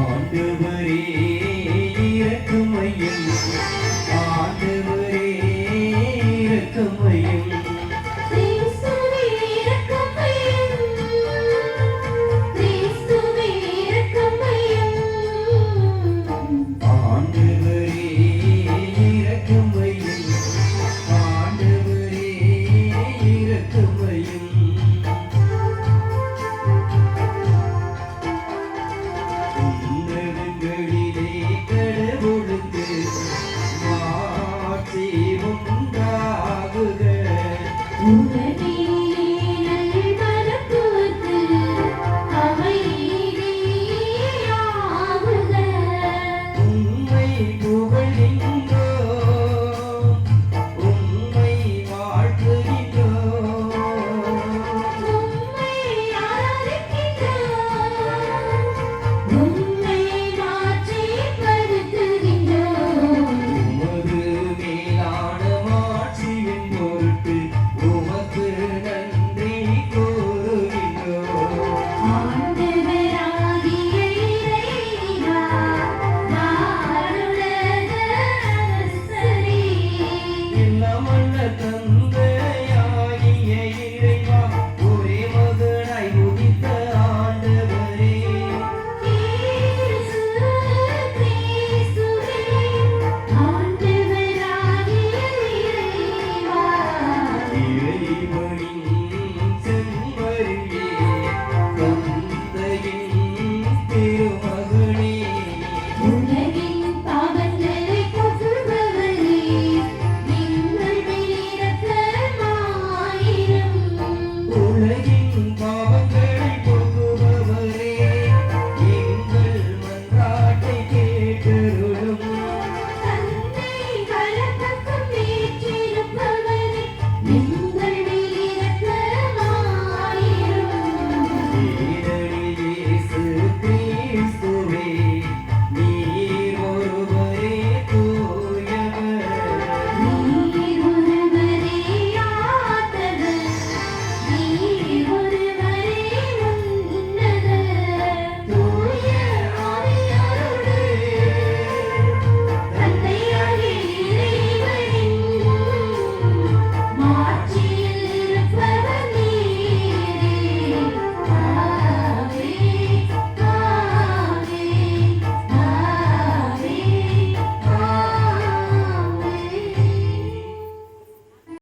ஆண்டவரே இரக்கமையும் ஆண்டவரே இரக்கமையும் Amen.